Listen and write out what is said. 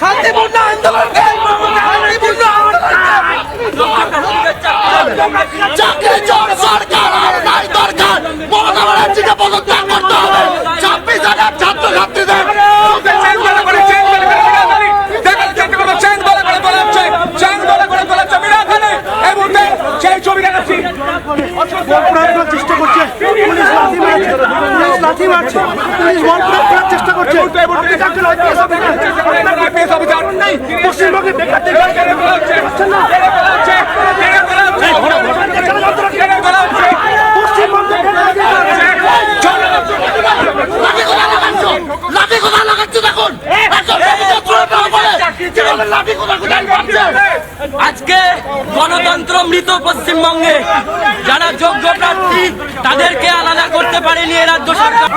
শান্তিপূর্ণ আন্দোলন শান্তিপূর্ণ চাকরি চোর সরকার আর নাই দরকার মমতা ব্যানার্জিকে পদত্যাগ করতে হবে ছাব্বিশ হাজার ছাত্র ছাত্রীদের চেষ্টা করছে। পুলিশ লাঠি মারছে। লাঠি মারছে পুলিশ বল প্রয়োগ করার চেষ্টা করছে। এই মুহূর্তে আজকে গণতন্ত্র মৃত পশ্চিমবঙ্গে। যারা যোগ্য প্রার্থী তাদেরকে আলাদা করতে পারেনি এ রাজ্য সরকার।